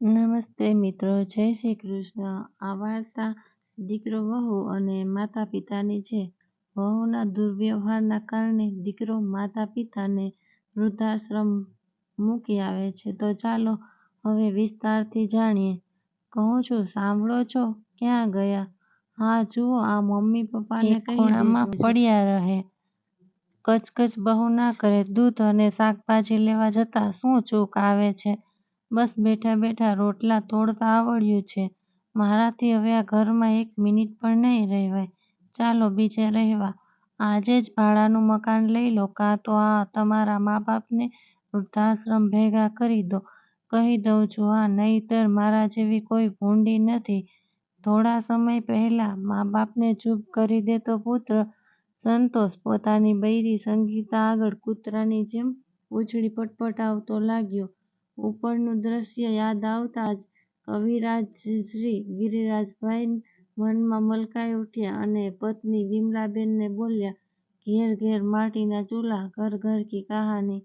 નમસ્તે મિત્રો જય શ્રી કૃષ્ણ. આ વાર્તા દીકરો વહુ અને માતા પિતાની છે. વહુના દુર્વ્યવહારના કારણે દીકરો માતા પિતાને વૃદ્ધાશ્રમ મૂકી આવે છે. તો ચાલો હવે વિસ્તારથી જાણીએ. કહું છું સાંભળો છો? ક્યાં ગયા? હા જુઓ આ મમ્મી પપ્પાને ખૂણામાં પડ્યા રહે. કચકચ બહુ ના કરે. દૂધ અને શાકભાજી લેવા જતા શું ચૂક આવે છે? બસ બેઠા બેઠા રોટલા તોડતા આવડ્યું છે. મારાથી હવે આ ઘરમાં એક મિનિટ પણ નહીં રહેવાય. ચાલો બીજે રહેવા. આજે જ ભાડાનું મકાન લઈ લો, કાં તો આ તમારા મા બાપને વૃદ્ધાશ્રમ ભેગા કરી દો. કહી દઉં છું, હા, નહીંતર મારા જેવી કોઈ ભૂંડી નથી. થોડા સમય પહેલા મા બાપને ચૂપ કરી દેતો પુત્ર સંતોષ પોતાની બૈરી સંગીતા આગળ કૂતરાની જેમ પૂંછડી પટપટાવતો લાગ્યો. ઉપરનું દ્રશ્ય યાદ આવતા જ કવિરાજશ્રી ગિરિરાજભાઈ મનમાં મલકાઈ ઉઠ્યા અને પત્ની વિમલાબેનને બોલ્યા, ઘેર ઘેર માટીના ચૂલા, ઘર ઘર કી કહાની.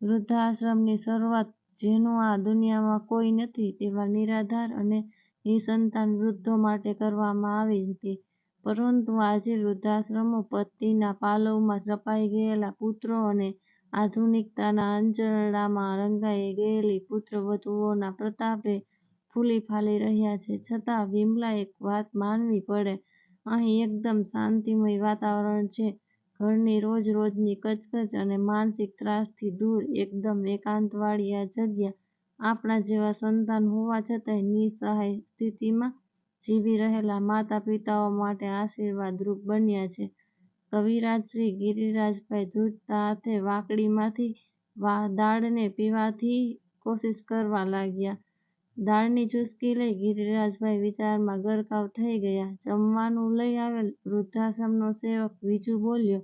વૃદ્ધાશ્રમની શરૂઆત જેનું આ દુનિયામાં કોઈ નથી તેવા નિરાધાર અને નિસંતાન વૃદ્ધો માટે કરવામાં આવી હતી. પરંતુ આજે વૃદ્ધાશ્રમો પતિના પાલવમાં ત્રપાઈ ગયેલા પુત્રો અને આધુનિકતાના અંજરડામાં રંગાઈ ગયેલી પુત્રવધૂઓના પ્રતાપે ફૂલી ફાલી રહ્યા છે. છતાં વિમલા એક વાત માનવી પડે. અહીં એકદમ શાંતિમય વાતાવરણ છે. ઘરની રોજ રોજની કચકચ અને માનસિક ત્રાસથી દૂર એકદમ એકાંતવાળી આ જગ્યા આપણા જેવા સંતાન હોવા છતાંય નિસહાય સ્થિતિમાં જીવી રહેલા માતા પિતાઓ માટે આશીર્વાદરૂપ બન્યા છે. કવિરાજશ્રી ગિરિરાજભાઈ ધ્રૂજતા સાથે વાકડીમાંથી દાળને પીવાની કોશિશ કરવા લાગ્યા. દાળની ચૂસકી લઈ ગિરિરાજભાઈ વિચારમાં ગરકાવ થઈ ગયા. જમવાનું લઈ આવેલ વૃદ્ધાશ્રમનો સેવક વિજુ બોલ્યો,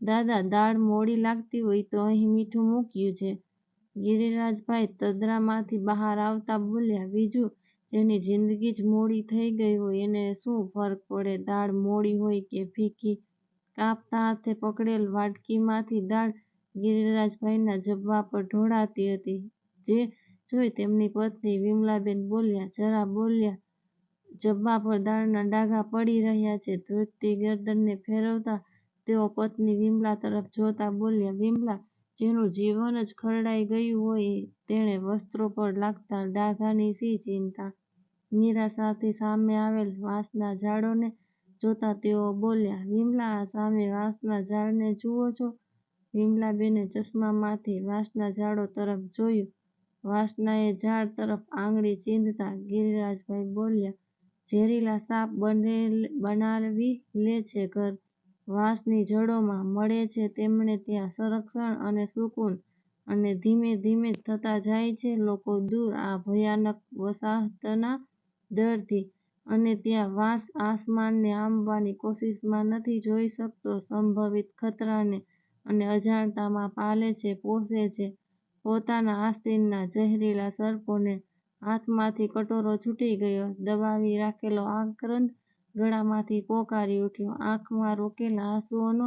દાદા, દાળ મોડી લાગતી હોય તો અહીં મીઠું મૂક્યું છે. ગિરિરાજભાઈ તદરામાંથી બહાર આવતા બોલ્યા, વિજુ, જેની જિંદગી જ મોડી થઈ ગઈ હોય એને શું ફરક પડે? દાળ મોડી હોય કે ફીકી? કાપતા હાથે પકડેલ વાટકીમાંથી દાળ ગિરિરાજભાઈના જબ્બા પર ઢોળાતી હતી, જે જોઈ તેમની પત્ની વિમલાબેન બોલ્યા, જરા બોલ્યા, જબ્બા પર દાળના ડાઘા પડી રહ્યા છે ધ્રૂજતી ગરદનને ફેરવતા તેઓ પત્ની વિમલા તરફ જોતા બોલ્યા, વિમલા, જેનું જીવન જ ખરડાઈ ગયું હોય, તેણે વસ્ત્રો પર લાગતા ડાઘાની શી ચિંતા નિરાશાથી સામે આવેલ વાંસના ઝાડોને જોતા તેઓ બોલ્યા, વિમલા આ સામે વાંસના ઝાડને જુઓ છો. વિમલાબેને ચશ્મામાંથી વાંસના ઝાડો તરફ જોયું. વાંસના એ ઝાડ તરફ આંગળી ચીંધતા ગિરિરાજભાઈ બોલ્યા, ઝેરીલા સાપ બનાવી લે છે ઘર. વાંસની જડોમાં મળે છે તેમણે ત્યાં સંરક્ષણ અને સુકૂન અને ધીમે ધીમે થતા જાય છે લોકો દૂર આ ભયાનક વસાહતના ડરથી. અને ત્યાં વાંસ આસમાનને આંબવાની કોશિશમાં નથી જોઈ શકતો. સંભવિત ખતરાને અને અજાણતામાં પાલે છે, પોષે છે. પોતાના આસ્તીનના ઝેરીલા સર્પોને હાથમાંથી કટોરો છૂટી ગયો. દબાવી રાખેલો આક્રંદ ગળામાંથી પોકારી ઉઠ્યો. આંખમાં રોકેલા આંસુઓનો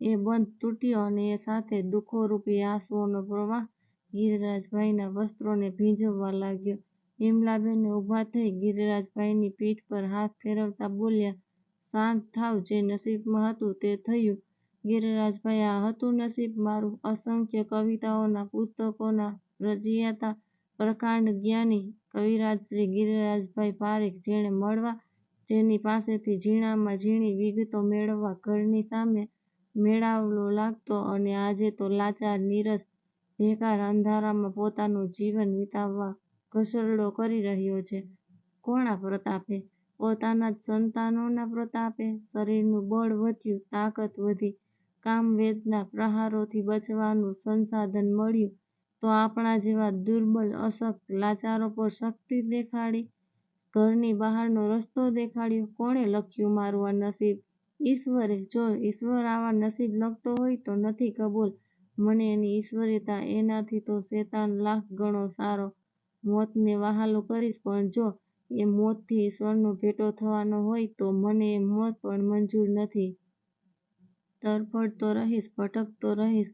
એ બંધ તૂટ્યો અને એ સાથે દુઃખોરૂપી આંસુઓનો પ્રવાહ ગિરિરાજભાઈના વસ્ત્રોને ભીંજવવા લાગ્યો. વિમલાબેને ઊભા થઈ ગિરિરાજભાઈની પીઠ પર હાથ ફેરવતા બોલ્યા, શાંત થાવ, જે નસીબમાં હતું તે થયું ગિરિરાજભાઈ, આ હતું નસીબ મારું. અસંખ્ય કવિતાઓના પુસ્તકોના રચયિતા પ્રકાંડ જ્ઞાની કવિરાજશ્રી ગિરિરાજભાઈ પારેખ, જેણે મળવા જેની પાસેથી ઝીણામાં ઝીણી વિગતો મેળવવા ઘરની સામે મેળાવડો લાગતો અને આજે તો લાચાર, નીરસ, બેકાર અંધારામાં પોતાનું જીવન વિતાવવા ઘસરડો કરી રહ્યો છે. કોના પ્રતાપે? પોતાના જ સંતાનોના પ્રતાપે? શરીરનું બળ વધ્યું, તાકાત વધી, કામવેદના પ્રહારોથી બચવાનું સંસાધન મળ્યું, તો આપણા જેવા દુર્બલ, અશક્ત, લાચારો પર શક્તિ દેખાડી, ઘરની બહારનો રસ્તો દેખાડ્યો. કોણે લખ્યું, મારું આ નસીબ? ઈશ્વરે? જો ઈશ્વર આવા નસીબ લખતો હોય તો નથી કબૂલ. મને એની ઈશ્વરીતા એનાથી તો શેતાન લાખ ગણો સારો મોતને વહાલો કરીશ પણ જો એ મોતથી ઈશ્વરનો ભેટો થવાનો હોય તો મને એ મોત પણ મંજૂર નથી તરફડતો રહીશ ભટકતો રહીશ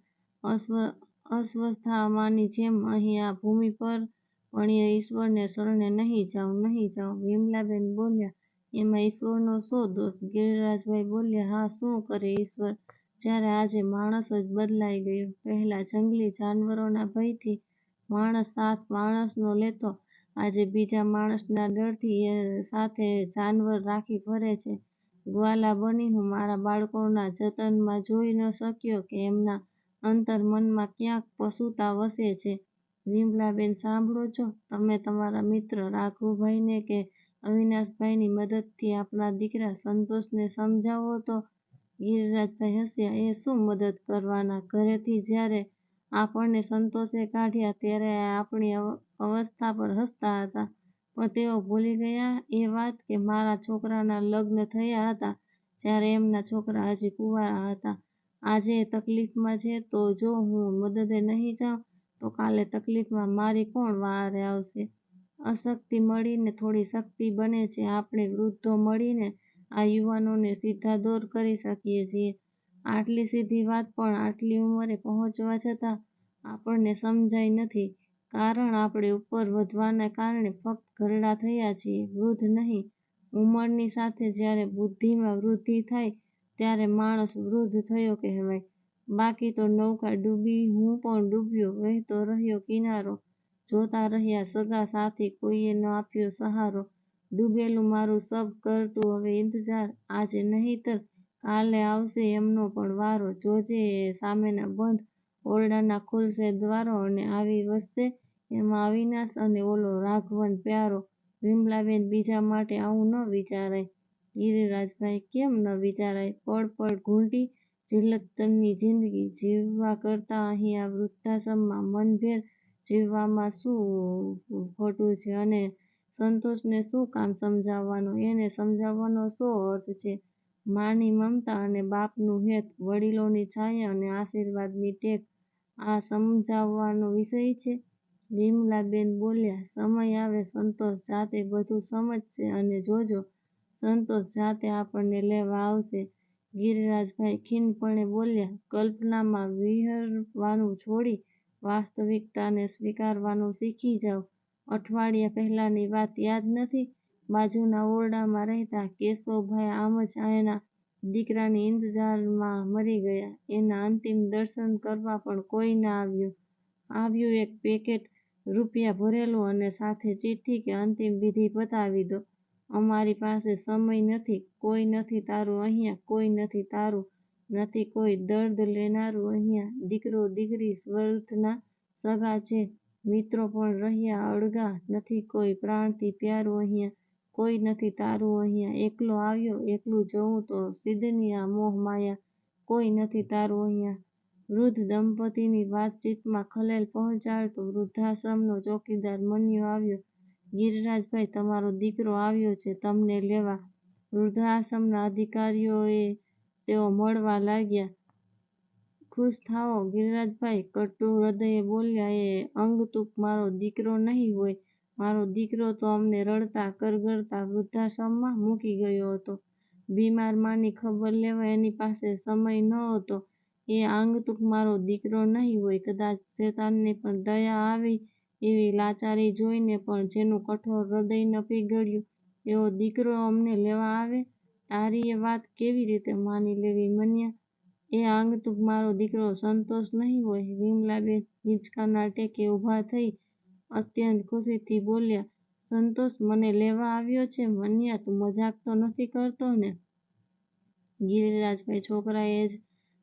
અશ્વત્થામાની જેમ અહીં આ ભૂમિ પર પણ ઈશ્વરને શરણે નહીં જાઉં, નહીં જાઉં. વિમલાબેન બોલ્યાં, "એમાં ઈશ્વરનો શો દોષ?" ગિરિરાજભાઈ બોલ્યા, "હા, શું કરે ઈશ્વર, જ્યારે આજે માણસ જ બદલાઈ ગયો. પહેલાં જંગલી જાનવરોના ભયથી માણસ સાથ માણસનો લેતો, આજે બીજા માણસના ડરથી એ સાથે જાનવર રાખી ફરે છે. ગ્વાલા બની હું મારા બાળકોના જતનમાં જોઈ ન શક્યો કે એમના અંતર મનમાં ક્યાંક પશુતા વસે છે." વિમલાબેન સાંભળો છો, તમે તમારા મિત્ર રાઘુભાઈને કે અવિનાશભાઈની મદદથી આપણા દીકરા સંતોષને સમજાવો તો. ગિરિરાજભાઈ હસ્યા, "એ શું મદદ કરવાના? ઘરેથી જ્યારે આપણને સંતોષે કાઢ્યા ત્યારે આપણી અવસ્થા પર હસતા હતા, પણ તેઓ ભૂલી ગયા એ વાત કે મારા છોકરાના લગ્ન થયા હતા જ્યારે એમના છોકરા હજી કુંવારા હતા. આજે તકલીફમાં છે તો જો હું મદદે નહીં જાઉં તો કાલે તકલીફમાં મારી કોણ વારે આવશે? અશક્તિ મળીને થોડી શક્તિ બને છે. આપણે વૃદ્ધો મળીને આ યુવાનોને સીધા દોર કરી શકીએ છીએ." આટલી સીધી વાત પણ આટલી ઉંમરે પહોંચવા છતાં આપણને સમજાઈ નથી. કારણ આપણે ઉપર વધવાને કારણે ફક્ત ઘરડા થયા છીએ, વૃદ્ધ નહીં. ઉંમરની સાથે જ્યારે બુદ્ધિમાં વૃદ્ધિ થાય ત્યારે માણસ વૃદ્ધ થયો કહેવાય. બાકી તો નૌકા ડૂબી હું પણ ડૂબ્યો, વહેતો રહ્યો કિનારો. જોતા રહ્યા સગા-સાથી, કોઈએ ન આપ્યો સહારો. ડૂબેલું મારું સબ કરતું હવે ઇંતજાર આજે નહીંતર કાલે આવશે એમનો પણ વારો. જોજે સામેના બંધ ઓરડાના ખુલશે દ્વારો અને આવી વસશે એમાં અવિનાશ અને ઓલો રાઘવન પ્યારો." વિમલાબેન, "બીજા માટે આવું ન વિચારાય." ગિરિરાજભાઈ, "કેમ ન વિચારાય? પળ પળ ઘૂંટી જિલ્લતની જિંદગી જીવવા કરતાં અહીં આ વૃદ્ધાશ્રમમાં મનભેર જીવવામાં શું ખોટું છે? અને સંતોષને શું કામ સમજાવવાનો? એને સમજાવવાનો શો અર્થ છે? માની મમતા અને બાપનું હેત, વડીલોની છાયા અને આશીર્વાદની ટેક, આ સમજાવવાનો વિષય છે?" વિમલાબેન બોલ્યાં, "સમય આવે સંતોષ જાતે બધું સમજશે અને જોજો, સંતોષ જાતે આપણને લેવા આવશે." ગિરિરાજભાઈ ખિન્નપણે બોલ્યાં, "કલ્પનામાં વિહરવાનું છોડી વાસ્તવિકતાને સ્વીકારવાનું શીખી જાવ. અઠવાડિયા પહેલાંની વાત યાદ નથી? બાજુના ઓરડામાં રહેતા કેશવભાઈ આમ જ એના દીકરાની ઇંતજારમાં મરી ગયા. એના અંતિમ દર્શન કરવા પણ કોઈ ન આવ્યું. આવ્યું એક પેકેટ રૂપિયા ભરેલું અને સાથે ચિઠ્ઠી કે અંતિમ વિધિ પતાવી દો. અમારી પાસે સમય નથી. કોઈ નથી તારું અહીંયા, કોઈ નથી તારું. નથી કોઈ દર્દ લેનારું અહીંયા, દીકરો-દીકરી સ્વર્થના સગા છે, મિત્રો પણ રહ્યા અળગા. નથી કોઈ પ્રાણથી પ્યારું અહિંયા. કોઈ નથી તારું અહીંયા એકલો આવ્યો, એકલું જવું તો સિદ્ધની આ મોહ-માયા. કોઈ નથી તારું અહીંયા વૃદ્ધ દંપતીની વાતચીતમાં ખલેલ પહોંચાડતો વૃદ્ધાશ્રમનો ચોકીદાર મન્યો આવ્યો, "ગિરિરાજભાઈ, તમારો દીકરો આવ્યો છે તમને લેવા." વૃદ્ધાશ્રમના અધિકારીઓએ તેઓ મળવા લાગ્યા. "ખુશ થાઓ ગિરિરાજભાઈ," કટુ હૃદયે બોલ્યા, "એ અંગતુક મારો દીકરો નહીં હોય. મારો દીકરો તો અમને રડતા કરગરતા વૃદ્ધાશ્રમમાં મૂકી ગયો હતો. બીમાર માની ખબર લેવા એની પાસે સમય નહોતો. એ આંગતુક મારો દીકરો નહીં હોય. કદાચ શેતાનને પણ દયા આવી એવી લાચારી જોઈને પણ જેનું કઠોર હૃદય ન પીગળ્યું, એવો દીકરો અમને લેવા આવે? તારી એ વાત કેવી રીતે માની લેવી મનીયા? એ આંગતુક મારો દીકરો સંતોષ નહીં હોય?" વિમલાબેન હિંચકાના ટેકે ઊભા થઈ અત્યંત ખુશીથી બોલ્યા, "સંતોષ મને લેવા આવ્યો છે? મનીયા, તું મજાક તો નથી કરતો ને?" ગિરિરાજભાઈ, "છોકરાએ જ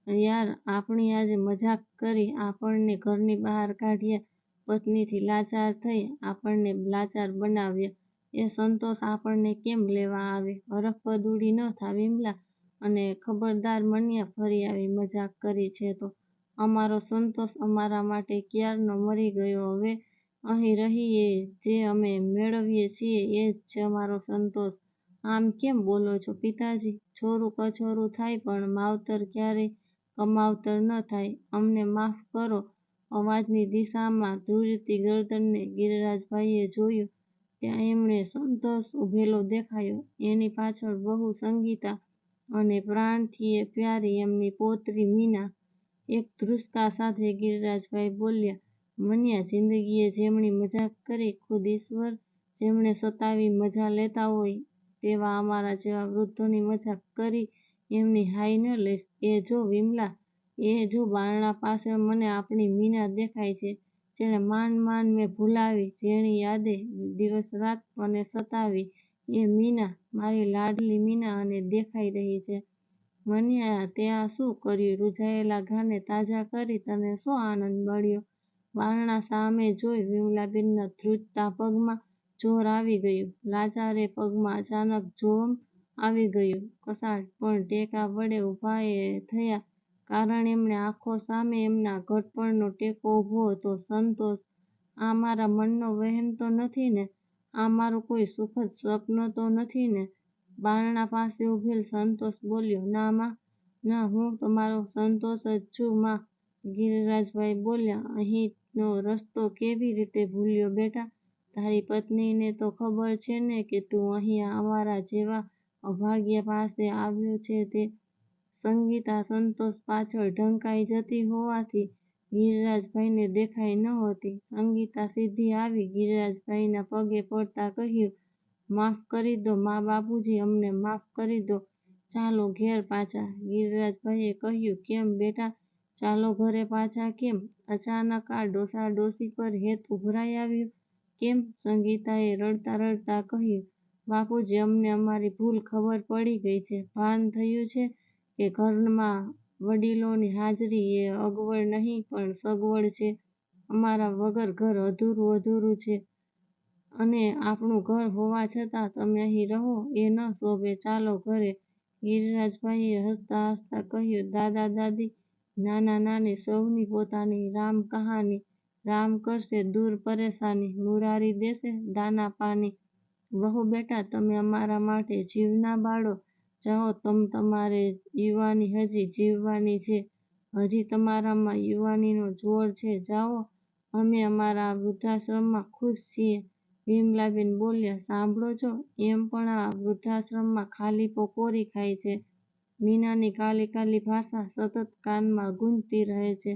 યાર આપણી આજે મજાક કરી. આપણને ઘરની બહાર કાઢ્યા, પત્નીથી લાચાર થઈ, આપણને લાચાર બનાવ્યા. એ સંતોષ આપણને કેમ લેવા આવે? હરફ પદુડી ન થા વિમલા. અને ખબરદાર મન્યા ફરી આવી મજાક કરી છે તો અમારો સંતોષ અમારા માટે ક્યારનો મરી ગયો. હવે અહીં રહીએ જે અમે મેળવીએ છીએ એ જ છે અમારો સંતોષ." "આમ કેમ બોલો છો પિતાજી? છોરું કછોરું થાય પણ માવતર ક્યારેય કમાવતર ન થાય. અમને માફ કરો." અવાજની દિશામાં ઘૂરતી ગરદનને ગિરિરાજભાઈએ જોયું ત્યાં એમણે સંતોષ ઊભેલો દેખાયો. એની પાછળ વહુ સંગીતા અને પ્રાણથી ય પ્યારી એમની પૌત્રી મીના. એક ધ્રુસકા સાથે ગિરિરાજભાઈ બોલ્યાં, મન્યા જિંદગીએ જેમની મજાક કરી, ખુદ ઈશ્વર જેમણે સતાવી મજા લેતા હોય, તેવા અમારા જેવા વૃદ્ધોની મજાક કરી એમની હાઈ ન લઈશ એ જો વિમલા, એ જો બારણા પાસે મને આપણી મીના દેખાય છે, જેણે માંડ માંડ મેં ભુલાવી, જેની યાદે દિવસ રાત મને સતાવી, એ મીના, મારી લાડલી મીના અને દેખાઈ રહી છે. મનીયા તે આ શું કર્યું? રૂંઝાયેલા ઘાને તાજા કરી તને શો આનંદ મળ્યો? બારણા સામે જોઈ વિમલાબેનના ધ્રુજતા પગમાં જોર આવી ગયું. લાચારે પગમાં અચાનક જોમ આવી ગયું. કસાટ પણ ટેકા વડે ઊભા થયા. કારણ એમણે આંખો સામે એમના ઘડપણનો ટેકો ઊભો હતો. સંતોષ, આ મારા મનનો વહેમ તો નથી ને? આ મારું કોઈ સુખદ સ્વપ્ન તો નથી ને? બારણા પાસે ઊભેલ સંતોષ બોલ્યો, ના મા, ના, હું તમારો સંતોષ જ છું. મા ગિરિરાજભાઈ બોલ્યા અહીંનો રસ્તો કેવી રીતે ભૂલ્યો બેટા? તારી પત્નીને તો ખબર છે ને કે તું અહીંયા અમારા જેવા અભાગીયા પાસે આવ્યો છે. તે સંગીતા સંતોષ પાછળ ઢંકાઈ જતી હોવાથી ગિરિરાજભાઈને દેખાઈ નહોતી સંગીતા સીધી આવી ગિરિરાજભાઈના પગે પડતા કહ્યું, માફ કરી દો મા બાપુજી, અમને માફ કરી દો. ચાલો ઘેર પાછા. ગિરિરાજભાઈએ કહ્યું, કેમ બેટા? ચાલો ઘરે પાછા કેમ? અચાનક આ ડોસા ડોસી પર હેત ઉભરાઈ આવ્યું. કેમ? સંગીતાએ રડતા રડતા કહ્યું, બાપુજી, અમને અમારી ભૂલ ખબર પડી ગઈ છે. ભાન થયું છે કે ઘરમાં વડીલોની હાજરી એ અગવડ નહીં, પણ સગવડ છે. અમારા વગર ઘર અધૂરું અધૂરું છે. અને આપણું ઘર હોવા છતાં તમે અહીં રહો, એ ન શોભે. ચાલો ઘરે ગિરિરાજભાઈએ હસતા હસતા કહ્યું, દાદા, દાદી નાના નાની સૌની પોતાની રામ કહાની, રામ કરશે દૂર પરેશાની, મુરારી દેશે દાના પાની. વહુ બેટા, તમે અમારા માટે જીવના બાળો જાઓ, તમ તમારે યુવાની હજી જીવવાની છે, હજી તમારામાં યુવાનીનો જોર છે, જાઓ. અમે અમારા વૃદ્ધાશ્રમમાં ખુશ છીએ વિમલાબેન બોલ્યા, સાંભળો છો, એમ પણ આ વૃદ્ધાશ્રમમાં ખાલીપો કોરી ખાય છે. મીનાની કાલી કાલી ભાષા સતત કાનમાં ગુંજતી રહે છે.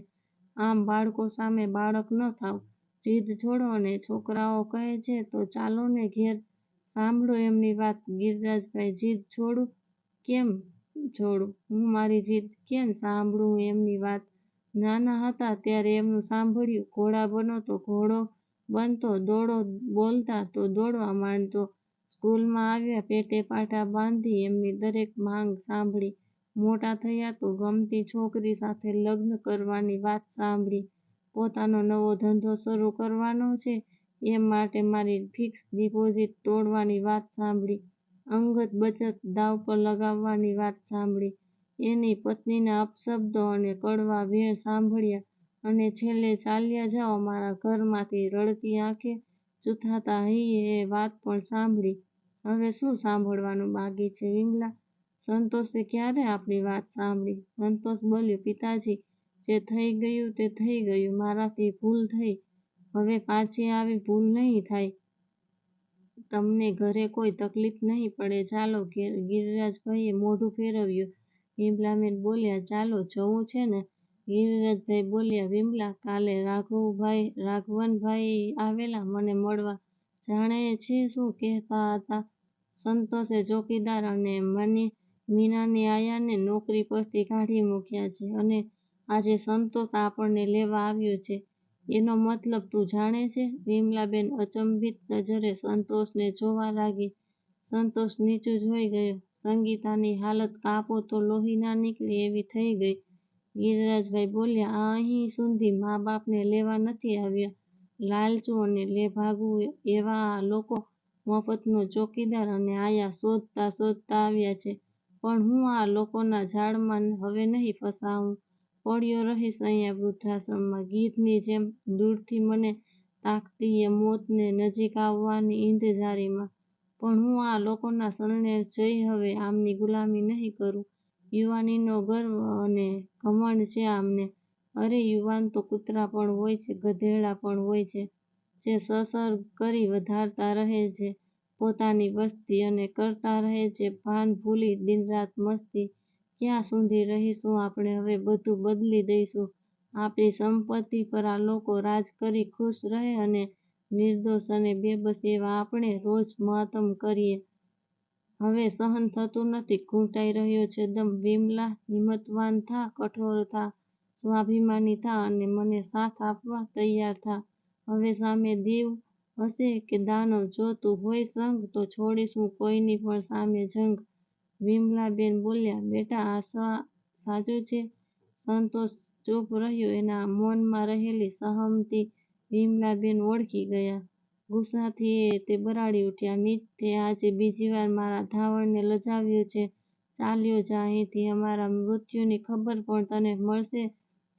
આમ બાળકો સામે બાળક ન થાવ. જીદ છોડો ને છોકરાઓ કહે છે તો ચાલો ને ઘેર સાંભળો એમની વાત. ગિરિરાજભાઈ, જીદ છોડું કેમ છોડું? હું મારી જીદ કેમ સાંભળું એમની વાત? નાના હતા ત્યારે એમનું સાંભળ્યું. ઘોડા બનો તો ઘોડો બનતો, દોડો બોલતા તો દોડવા માંડતો. સ્કૂલમાં આવ્યા, પેટે પાટા બાંધી એમની દરેક માંગ સાંભળી. મોટા થયા તો ગમતી છોકરી સાથે લગ્ન કરવાની વાત સાંભળી. પોતાનો નવો ધંધો શરૂ કરવાનો છે એમ માટે મારી ફિક્સ ડિપોઝિટ તોડવાની વાત સાંભળી. અંગત બચત દાવ પર લગાવવાની વાત સાંભળી. એની પત્નીના અપશબ્દો અને કડવા વેણ સાંભળ્યા અને છેલ્લે ચાલ્યા જાઓ, મારા ઘરમાંથી રડતી આંખે ચૂથાતા હૈયે એ વાત પણ સાંભળી. હવે શું સાંભળવાનું બાકી છે? વિમલા, સંતોષે ક્યારે આપણી વાત સાંભળી? સંતોષ બોલ્યો, પિતાજી, જે થઈ ગયું તે થઈ ગયું, મારાથી ભૂલ થઈ. હવે પાછી આવી ભૂલ નહીં થાય. તમને ઘરે કોઈ તકલીફ નહીં પડે. ચાલો ગિરિરાજભાઈએ મોઢું ફેરવ્યું. વિમલાબેન બોલ્યા, ચાલો, જવું છે ને? ગિરિરાજભાઈ બોલ્યા, વિમલા, કાલે રાઘવભાઈ, રાઘવનભાઈ આવેલા મને મળવા. જાણે છે શું કહેતા હતા? સંતોષે ચોકીદાર અને મની મીનાની આયાને નોકરી પરથી કાઢી મૂક્યા છે અને આજે સંતોષ આપણને લેવા આવ્યો છે. એનો મતલબ તું જાણે છે? વિમલાબેન અચંબિત નજરે સંતોષને જોવા લાગી. સંતોષ નીચું જોઈ ગયો. સંગીતાની હાલત કાપો તો લોહી ના નીકળે એવી થઈ ગઈ. ગિરિરાજભાઈ બોલ્યા, આ અહીં સુધી મા બાપને લેવા નથી આવ્યા. લાલચુ અને લેભાગુ એવા આ લોકો મફતનો ચોકીદાર અને આયા શોધતા શોધતા આવ્યા છે. પણ હું આ લોકોના જાળમાં હવે નહીં ફસાવું. પડ્યો રહીશ અહીંયા વૃદ્ધાશ્રમમાં. ગીધની જેમ દૂરથી મને તાકતી એ મોતને નજીક આવવાની ઇંતજારીમાં પણ હું આ લોકોના શરણે જઈ હવે આમની ગુલામી નહીં કરું. યુવાનીનો ગર્વ અને ઘમંડ છે આમને. અરે યુવાન તો કૂતરા પણ હોય છે, ગધેડા પણ હોય છે. જે સસર કરી વધારતા રહે છે પોતાની વસ્તી અને કરતા રહે છે ભાન ભૂલી દિનરાત મસ્તી ક્યાં સુધી રહીશું આપણે હવે બધું બદલી દઈશું આપણી સંપત્તિ પર આ લોકો રાજ કરી ખુશ રહે અને નિર્દોષ અને બેબસ એવા આપણે રોજ માતમ કરીએ. હવે સહન થતું નથી. ઘૂંટાઈ રહ્યો છે દમ. વિમલા હિંમતવાન થા, કઠોર થા, સ્વાભિમાની થા અને મને સાથ આપવા તૈયાર થા. હવે સામે દીવ હશે કે દાનવ જો તું હોય સંગ, તો છોડીશ હું કોઈની પણ સામે જંગ. વિમલાબેન બોલ્યા, બેટા, આ સાચું છે? સંતોષ ચૂપ રહ્યો એના મૌનમાં રહેલી સહમતી વિમલાબેન ઓળખી ગયા ગુસ્સાથી તે બરાડી ઉઠ્યા નીચ તે આજે બીજીવાર મારા ધાવણને લજાવ્યો છે. ચાલ્યો જા અહીંથી. અમારા મૃત્યુની ખબર પણ તને મળશે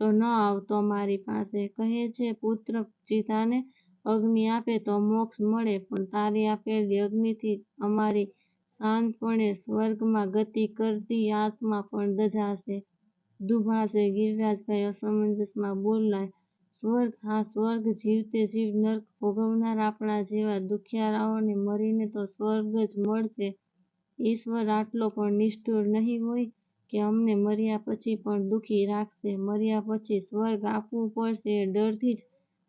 તો ન આવતો મારી પાસે. કહે છે, પુત્ર ચિતાને અગ્નિ આપે તો મોક્ષ મળે, પણ તારી આપેલી અગ્નિથી અમારી શાંતપણે સ્વર્ગમાં ગતિ કરતી આત્મા પણ દજાશે દુભાશે. ગિરિરાજભાઈ અસમંજસમાં બોલાય સ્વર્ગ? હા, સ્વર્ગ. જીવતે જીવ નર્ક ભોગવનાર આપણા જેવા દુખિયારાઓને મરીને તો સ્વર્ગ જ મળશે. ઈશ્વર આટલો પણ નિષ્ઠુર નહીં હોય કે અમને મર્યા પછી પણ દુઃખી રાખશે. મર્યા પછી સ્વર્ગ આપવું પડશે ડરથી જ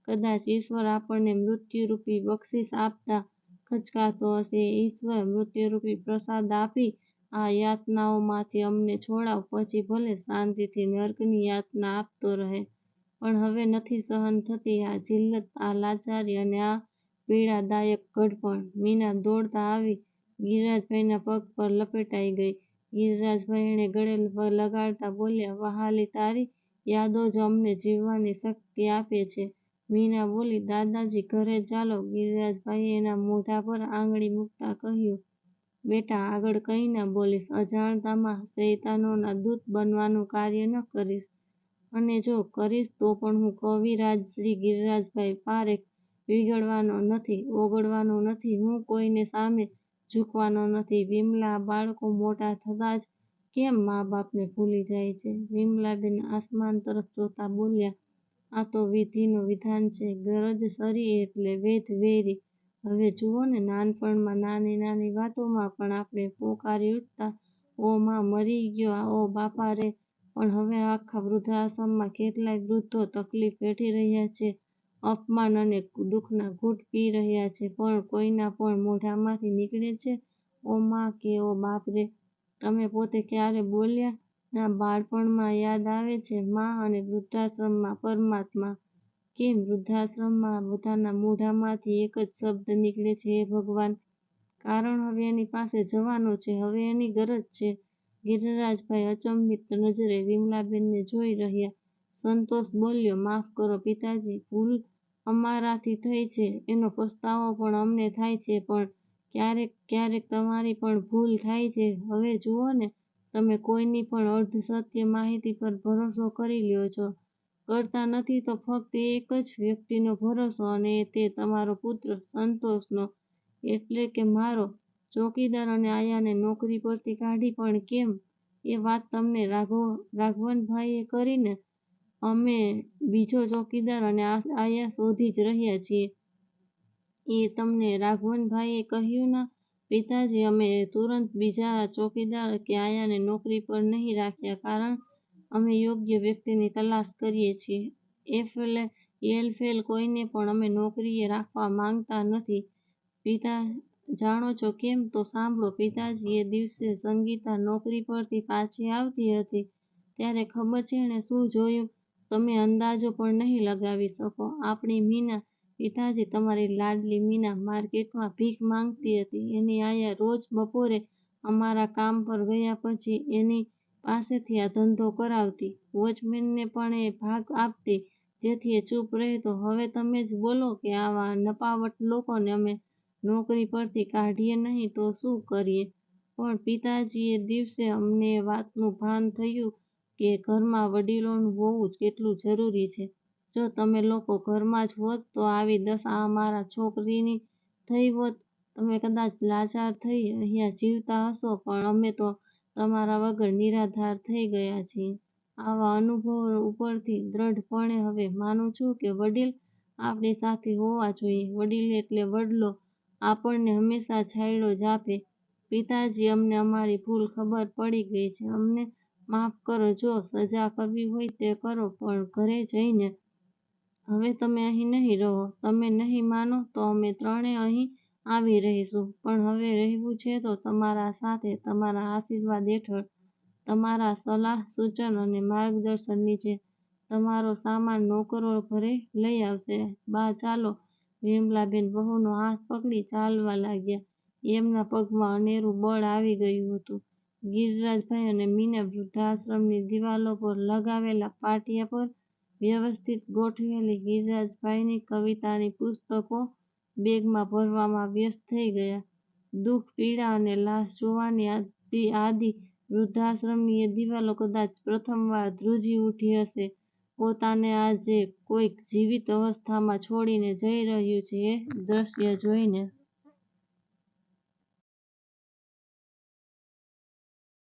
કદાચ ઈશ્વર આપણને મૃત્યુરૂપી બક્ષિસ આપતા ખચકાતો હશે. ઈશ્વર મૃત્યુરૂપી પ્રસાદ આપી આ યાતનાઓમાંથી અમને છોડાવ પછી ભલે શાંતિથી નર્કની યાતના આપતો રહે પણ હવે નથી સહન થતી આ જિલ્લત, આ લાચારી અને આ પીડાદાયક ઘડપણ. મીના દોડતા આવી ગિરિરાજભાઈના પગ પર લપેટાઈ ગઈ. ગિરિરાજભાઈ એણે ગળે લગાડતા બોલ્યા, વહાલી તારી યાદો જ અમને જીવવાની શક્તિ આપે છે. મીના બોલી દાદાજી ઘરે ચાલો. ગિરિરાજભાઈએ એના મોઢા પર આંગળી મૂકતા કહ્યું બેટા આગળ કંઈ ના બોલીશ. અજાણતામાં શૈતાનોના દૂત બનવાનું કાર્ય ન કરીશ અને જો કરીશ તો પણ હું કવિરાજ શ્રી ગિરિરાજભાઈ પારેખ વિગડવાનો નથી, ઓગળવાનો નથી. હું કોઈને સામે ઝૂકવાનો નથી. વિમલા બાળકો મોટા થતાં જ કેમ મા બાપને ભૂલી જાય છે? વિમલાબેન આસમાન તરફ જોતાં બોલ્યાં આ તો વિધિનું વિધાન છે. ગરજ સરી એટલે વેધ વેરી. હવે જુઓને નાનપણમાં નાની નાની વાતોમાં પણ આપણે પોકારી ઉઠતા ઓ મા મરી ગયો, ઓ બાપા રે! પણ હવે આખા વૃદ્ધાશ્રમમાં કેટલાય વૃદ્ધો તકલીફ વેઠી રહ્યા છે, અપમાન અને દુઃખના ઘૂંટ પી રહ્યા છે પણ કોઈના પણ મોઢામાંથી નીકળે છે ઓ મા કે ઓ બાપરે? તમે પોતે ક્યારે બોલ્યા? ના બાળપણમાં યાદ આવે છે મા અને વૃદ્ધાશ્રમમાં પરમાત્મા. કેમ વૃદ્ધાશ્રમમાં બધાના મોઢામાંથી એક જ શબ્દ નીકળે છે હે ભગવાન? કારણ હવે એની પાસે જવાનો છે, હવે એની ગરજ છે. ગિરિરાજભાઈ અચંબિત નજરે વિમલાબેનને જોઈ રહ્યા. સંતોષ બોલ્યો માફ કરો પિતાજી, ભૂલ અમારાથી થઈ છે, એનો પસ્તાવો પણ અમને થાય છે, પણ ક્યારેક ક્યારેક તમારી પણ ભૂલ થાય છે. હવે જુઓને તમે કોઈની પણ અર્ધસત્ય માહિતી પર ભરોસો કરી લ્યો છો. કરતા નથી તો ફક્ત એક જ વ્યક્તિનો ભરોસો અને તે તમારો પુત્ર સંતોષનો એટલે કે મારો. ચોકીદાર અને આયાને નોકરી પરથી કાઢી પણ કેમ? એ વાત તમને રાઘવનભાઈએ કરી ને? અમે બીજો ચોકીદાર અને આયા શોધી જ રહ્યા છીએ. એ તમને રાઘવનભાઈએ કહ્યું ના? પિતાજી, અમે તુરંત બીજા ચોકીદાર કે આયાને નોકરી પર નહીં રાખ્યા કારણ અમે યોગ્ય વ્યક્તિની તલાશ કરીએ છીએ. એલ ફેલ કોઈને પણ અમે નોકરીએ રાખવા માંગતા નથી. પિતા, જાણો છો કેમ? તો સાંભળો પિતાજી એ દિવસે સંગીતા નોકરી પરથી પાછી આવતી હતી ત્યારે ખબર છે એણે શું જોયું? તમે અંદાજો પણ નહીં લગાવી શકો. આપણી મીના પિતાજી તમારી લાડલી મીના માર્કેટમાં ભીખ માંગતી હતી. એની આયા રોજ બપોરે અમારા કામ પર ગયા પછી એની પાસેથી આ ધંધો કરાવતી. વોચમેનને પણ એ ભાગ આપતી, જેથી એ ચૂપ રહેતો. હવે તમે જ બોલો કે આવા નપાવટ લોકોને અમે નોકરી પરથી કાઢીએ નહીં તો શું કરીએ? પણ પિતાજી એ દિવસે અમને એ વાતનું ભાન થયું કે ઘરમાં વડીલોનું હોવું કેટલું જરૂરી છે. જો તમે લોકો ઘરમાં જ હોત તો આવી દશા અમારા છોકરીની થઈ હોત? તમે કદાચ લાચાર થઈ અહીંયા જીવતા હશો, પણ અમે તો તમારા વગર નિરાધાર થઈ ગયા છીએ. આવા અનુભવો ઉપરથી દ્રઢપણે હવે માનું છું કે વડીલ આપણી સાથે હોવા જોઈએ. વડીલ એટલે વડલો આપણને હંમેશા છાંયડો જ આપે. પિતાજી, અમને અમારી ભૂલ ખબર પડી ગઈ છે. અમને માફ કરો જો સજા કરવી હોય તે કરો પણ ઘરે જઈને. હવે તમે અહીં નહીં રહો. તમે નહીં માનો તો અમે ત્રણેય અહીં આવી રહીશું. પણ હવે રહેવું છે તો તમારા સાથે, તમારા આશીર્વાદ હેઠળ, તમારા સલાહ, સૂચન અને માર્ગદર્શન નીચે. તમારો સામાન નોકરો ઘરે લઈ આવશે. બા ચાલો. વિમલાબેન વહુનો હાથ પકડી ચાલવા લાગ્યા એમના પગમાં અનેરું બળ આવી ગયું હતું. ગિરિરાજભાઈ અને મીના વૃદ્ધાશ્રમની દિવાલો પર લગાવેલા પાટિયા પર વ્યવસ્થિત ગોઠવેલી ગિરિરાજભાઈની કવિતાની પુસ્તકો બેગમાં ભરવામાં વ્યસ્ત થઈ ગયા. દુઃખ, પીડા અને લાશ જોવાની આદિ વૃદ્ધાશ્રમની એ દિવાલો કદાચ પ્રથમવાર ધ્રુજી ઉઠી હશે પોતાને આજે કોઈક જીવિત અવસ્થામાં છોડીને જઈ રહ્યું છે એ દ્રશ્ય જોઈને.